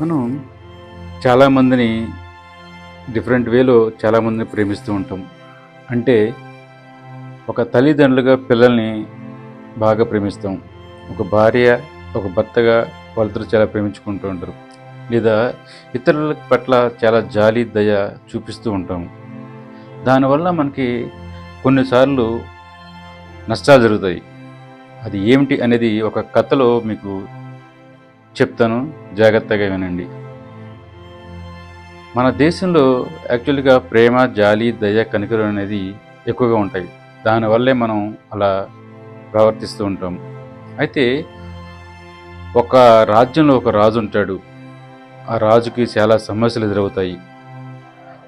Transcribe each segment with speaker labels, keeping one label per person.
Speaker 1: మనం చాలామందిని డిఫరెంట్ వేలో చాలామందిని ప్రేమిస్తూ ఉంటాం. అంటే ఒక తల్లిదండ్రులుగా పిల్లల్ని బాగా ప్రేమిస్తాం. ఒక భార్య ఒక భర్తగా వాళ్ళతో చాలా ప్రేమించుకుంటూ ఉంటారు. లేదా ఇతరుల పట్ల చాలా జాలి దయ చూపిస్తూ ఉంటాం. దానివల్ల మనకి కొన్నిసార్లు నష్టాలు జరుగుతాయి. అది ఏమిటి అనేది ఒక కథలో మీకు చెప్తాను. జాగ్రత్తగా వినండి. మన దేశంలో యాక్చువల్గా ప్రేమ జాలి దయ కనికరం అనేది ఎక్కువగా ఉంటాయి. దానివల్లే మనం అలా ప్రవర్తిస్తూ ఉంటాం. అయితే ఒక రాజ్యంలో ఒక రాజు ఉంటాడు. ఆ రాజుకి చాలా సమస్యలు ఎదురవుతాయి.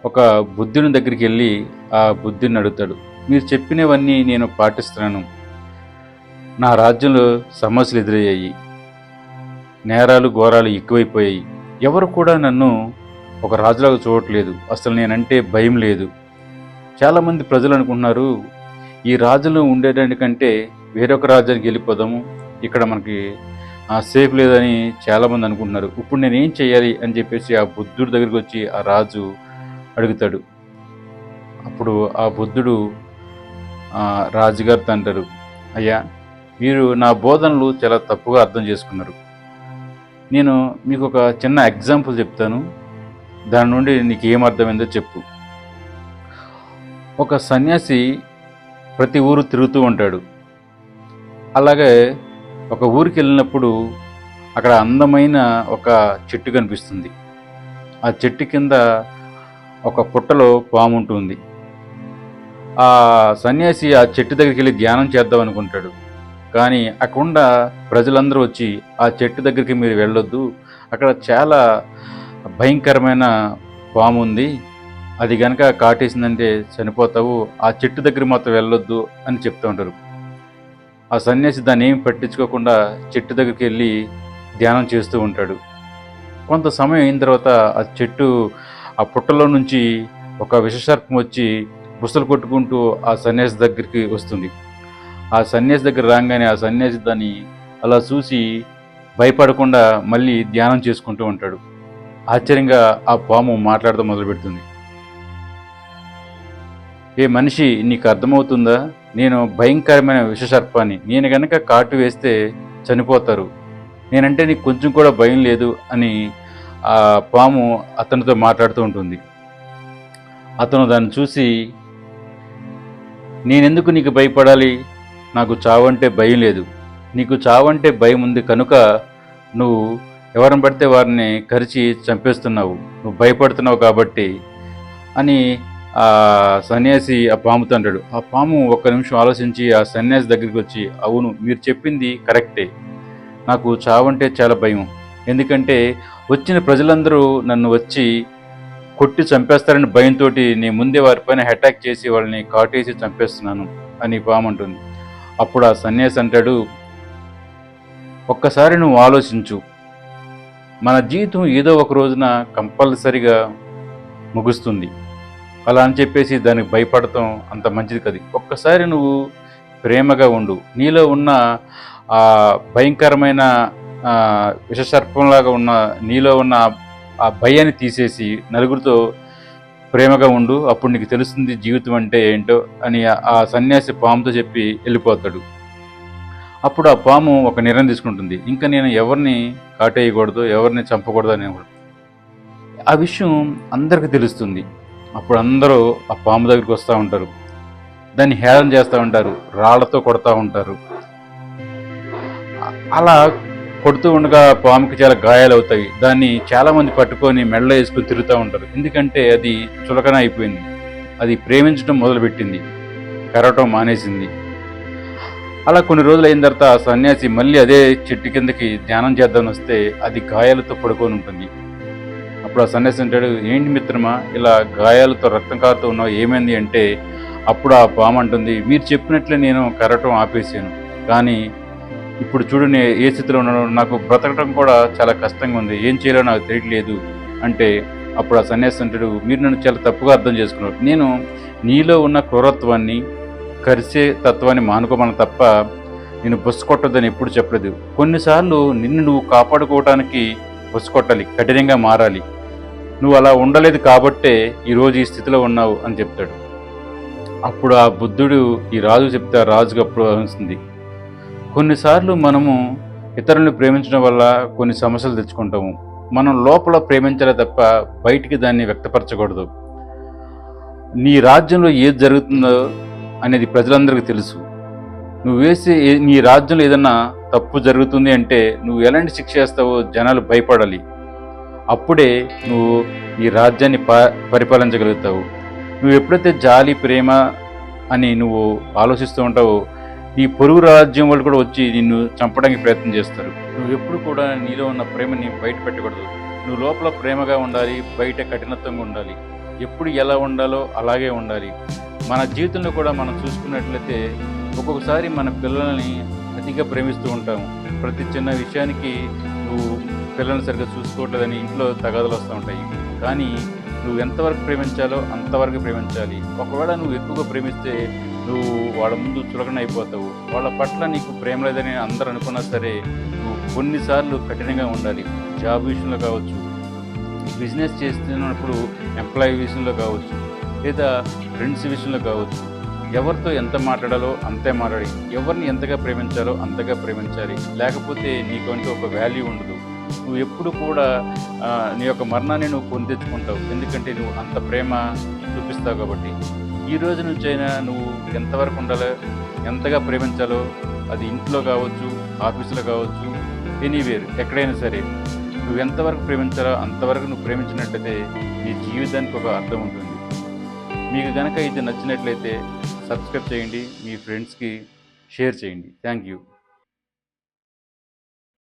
Speaker 1: ఒక బుద్ధుని దగ్గరికి వెళ్ళి ఆ బుద్ధుని అడుగుతాడు మీరు చెప్పినవన్నీ నేను పాటిస్తున్నాను. నా రాజ్యంలో సమస్యలు ఎదురయ్యాయి. నేరాలు ఘోరాలు ఎక్కువైపోయాయి. ఎవరు కూడా నన్ను ఒక రాజులాగా చూడట్లేదు. అసలు నేనంటే భయం లేదు. చాలామంది ప్రజలు అనుకుంటున్నారు ఈ రాజులో ఉండేదానికంటే వేరొక రాజ్యానికి వెళ్ళిపోదాము ఇక్కడ మనకి సేఫ్ లేదని చాలామంది అనుకుంటున్నారు. ఇప్పుడు నేను ఏం చేయాలి అని చెప్పేసి ఆ బుద్ధుడి దగ్గరికి వచ్చి ఆ రాజు అడుగుతాడు. అప్పుడు ఆ బుద్ధుడు రాజుగారితో అంటారు అయ్యా మీరు నా బోధనలు చాలా తప్పుగా అర్థం చేసుకున్నారు. నేను మీకు ఒక చిన్న ఎగ్జాంపుల్ చెప్తాను. దాని నుండి నీకు ఏం అర్థమైందో చెప్పు. ఒక సన్యాసి ప్రతి ఊరు తిరుగుతూ ఉంటాడు. అలాగే ఒక ఊరికి వెళ్ళినప్పుడు అక్కడ అందమైన ఒక చెట్టు కనిపిస్తుంది. ఆ చెట్టు కింద ఒక పుట్టలో పాము ఉంటుంది ఆ సన్యాసి ఆ చెట్టు దగ్గరికి వెళ్ళి ధ్యానం చేద్దాం అనుకుంటాడు. కానీ అక్కడ ప్రజలందరూ వచ్చి ఆ చెట్టు దగ్గరికి మీరు వెళ్ళొద్దు. అక్కడ చాలా భయంకరమైన పాము ఉంది. అది కనుక కాటేసిందంటే చనిపోతావు. ఆ చెట్టు దగ్గర మాత్రం వెళ్ళొద్దు అని చెప్తూ ఉంటారు. ఆ సన్యాసి దాన్ని ఏం పట్టించుకోకుండా చెట్టు దగ్గరికి వెళ్ళి ధ్యానం చేస్తూ ఉంటాడు. కొంత సమయం అయిన తర్వాత ఆ చెట్టు ఆ పుట్టలో నుంచి ఒక విషసర్పం వచ్చి బుసలు కొట్టుకుంటూ ఆ సన్యాసి దగ్గరికి వస్తుంది. ఆ సన్యాసి దగ్గర రాగానే ఆ సన్యాసి దాన్ని అలా చూసి భయపడకుండా మళ్ళీ ధ్యానం చేసుకుంటూ ఉంటాడు. ఆశ్చర్యంగా ఆ పాము మాట్లాడటం మొదలుపెడుతుంది ఏ మనిషి నీకు అర్థమవుతుందా? నేను భయంకరమైన విషసర్పాన్ని నేను కనుక కాటు వేస్తే చనిపోతారు. నేనంటే నీకు కొంచెం కూడా భయం లేదు అని ఆ పాము అతనితో మాట్లాడుతూ ఉంటుంది. అతను దాన్ని చూసి నేనెందుకు నీకు భయపడాలి? నాకు చావంటే భయం లేదు. నీకు చావంటే భయం ఉంది కనుక నువ్వు ఎవరిని పడితే వారిని కరిచి చంపేస్తున్నావు. నువ్వు భయపడుతున్నావు కాబట్టి అని ఆ సన్యాసి ఆ పాముతో అంటాడు ఆ పాము ఒక్క నిమిషం ఆలోచించి ఆ సన్యాసి దగ్గరికి వచ్చి అవును మీరు చెప్పింది కరెక్టే. నాకు చావంటే చాలా భయం. ఎందుకంటే వచ్చిన ప్రజలందరూ నన్ను వచ్చి కొట్టి చంపేస్తారని భయంతో నేను ముందే వారిపైన అటాక్ చేసి వాళ్ళని కాటేసి చంపేస్తున్నాను అని పాము అంటుంది. అప్పుడు ఆ సన్యాసి అంటాడు ఒక్కసారి నువ్వు ఆలోచించు. మన జీవితం ఏదో ఒక రోజున కంపల్సరిగా ముగుస్తుంది. అలా అని చెప్పేసి దానికి భయపడటం అంత మంచిది కది. ఒక్కసారి నువ్వు ప్రేమగా ఉండు. నీలో ఉన్న ఆ భయంకరమైన విషసర్పంలాగా ఉన్న నీలో ఉన్న ఆ భయాన్ని తీసేసి నలుగురితో ప్రేమగా ఉండు అప్పుడు నీకు తెలుస్తుంది జీవితం అంటే ఏంటో అని ఆ- సన్యాసి పాముతో చెప్పి వెళ్ళిపోతాడు. అప్పుడు ఆ పాము ఒక నిర్ణయం తీసుకుంటుంది. ఇంకా నేను ఎవరిని కాటేయకూడదు ఎవరిని చంపకూడదు అని ఆ విషయం అందరికీ తెలుస్తుంది. అప్పుడు అందరూ ఆ పాము దగ్గరికి వస్తూ ఉంటారు. దాన్ని హేళన చేస్తూ ఉంటారు. రాళ్ళతో కొడతా ఉంటారు. అలా కొడుతూ ఉండగా పాముకి చాలా గాయాలు అవుతాయి దాన్ని చాలా మంది పట్టుకొని మెడలో వేసుకుని తిరుగుతూ ఉంటారు. ఎందుకంటే అది చులకన అయిపోయింది. అది ప్రేమించడం మొదలుపెట్టింది. కరవటం మానేసింది. అలా కొన్ని రోజులు అయిన తర్వాత ఆ సన్యాసి మళ్ళీ అదే చెట్టు కిందకి ధ్యానం చేద్దామని వస్తే అది గాయాలతో పడుకొని ఉంటుంది. అప్పుడు ఆ సన్యాసి అంటాడు ఏంటి మిత్రమా ఇలా గాయాలతో రక్తం కారుతూ ఉన్నావు ఏమైంది? అంటే అప్పుడు ఆ పాము అంటుంది మీరు చెప్పినట్లే నేను కరవటం ఆపేసాను కానీ ఇప్పుడు చూడు నేను ఏ స్థితిలో ఉన్నానో. నాకు బ్రతకడం కూడా చాలా కష్టంగా ఉంది. ఏం చేయాలో నాకు తెలియట్లేదు అంటే అప్పుడు ఆ సన్యాసి అంటాడు మీరు నన్ను చాలా తప్పుగా అర్థం చేసుకున్నారు. నేను నీలో ఉన్న క్రూరత్వాన్ని కరిసే తత్వాన్ని మానుకోమని తప్ప నేను బస్సు కొట్టొద్దని ఎప్పుడు చెప్పలేదు. కొన్నిసార్లు నిన్ను నువ్వు కాపాడుకోవడానికి కొట్టాలి కఠినంగా మారాలి. నువ్వు అలా ఉండలేదు కాబట్టే ఈరోజు ఈ స్థితిలో ఉన్నావు అని చెప్తాడు. అప్పుడు ఆ బుద్ధుడు ఈ రాజు చెప్తే ఆ అప్పుడు అనిస్తుంది కొన్నిసార్లు మనము ఇతరులను ప్రేమించడం వల్ల కొన్ని సమస్యలు తెచ్చుకుంటాము. మనం లోపల ప్రేమించాలి తప్ప బయటికి దాన్ని వ్యక్తపరచకూడదు. నీ రాజ్యంలో ఏది జరుగుతుందో అనేది ప్రజలందరికీ తెలుసు. నువ్వు వేసే నీ రాజ్యంలో ఏదన్నా తప్పు జరుగుతుంది అంటే నువ్వు ఎలాంటి శిక్ష వేస్తావో జనాలు భయపడాలి. అప్పుడే నువ్వు ఈ రాజ్యాన్ని ప పరిపాలించగలుగుతావు. నువ్వు ఎప్పుడైతే జాలి ప్రేమ అని నువ్వు ఆలోచిస్తూ ఉంటావో నీ పొరుగు రాజ్యం వాళ్ళు కూడా వచ్చి నిన్ను చంపడానికి ప్రయత్నం చేస్తారు. నువ్వు ఎప్పుడు కూడా నీలో ఉన్న ప్రేమని బయట పెట్టకూడదు. నువ్వు లోపల ప్రేమగా ఉండాలి బయట కఠినత్వంగా ఉండాలి. ఎప్పుడు ఎలా ఉండాలో అలాగే ఉండాలి. మన జీవితంలో కూడా మనం చూసుకున్నట్లయితే ఒక్కొక్కసారి మన పిల్లల్ని అతిగా ప్రేమిస్తూ ఉంటాము ప్రతి చిన్న విషయానికి నువ్వు పిల్లల్ని సరిగ్గా చూసుకోవట్లేదని ఇంట్లో తగాదలు వస్తూ ఉంటాయి. కానీ నువ్వు ఎంతవరకు ప్రేమించాలో అంతవరకు ప్రేమించాలి. ఒకవేళ నువ్వు ఎక్కువగా ప్రేమిస్తే నువ్వు వాళ్ళ ముందు చులకన అయిపోతావు. వాళ్ళ పట్ల నీకు ప్రేమ లేదని అందరూ అనుకున్నా సరే నువ్వు కొన్నిసార్లు కఠినంగా ఉండాలి. జాబ్ విషయంలో కావచ్చు బిజినెస్ చేస్తున్నప్పుడు ఎంప్లాయీ విషయంలో కావచ్చు లేదా ఫ్రెండ్స్ విషయంలో కావచ్చు ఎవరితో ఎంత మాట్లాడాలో అంతే మాట్లాడి ఎవరిని ఎంతగా ప్రేమించాలో అంతగా ప్రేమించాలి. లేకపోతే నీకు ఒక వాల్యూ ఉండదు. నువ్వు ఎప్పుడు కూడా నీ యొక్క మరణాన్ని నువ్వు పొందించుకుంటావు. ఎందుకంటే నువ్వు అంత ప్రేమ చూపిస్తావు కాబట్టి. ఈ రోజు నుంచైనా నువ్వు ఎంతవరకు ఉండాలో ఎంతగా ప్రేమించాలో అది ఇంట్లో కావచ్చు ఆఫీసులో కావచ్చు ఎనీవేర్ ఎక్కడైనా సరే నువ్వు ఎంతవరకు ప్రేమించాలో అంతవరకు నువ్వు ప్రేమించినట్లయితే నీ జీవితానికి ఒక అర్థం ఉంటుంది. మీకు కనుక ఇది నచ్చినట్లయితే సబ్స్క్రైబ్ చేయండి మీ ఫ్రెండ్స్కి షేర్ చేయండి. Thank you.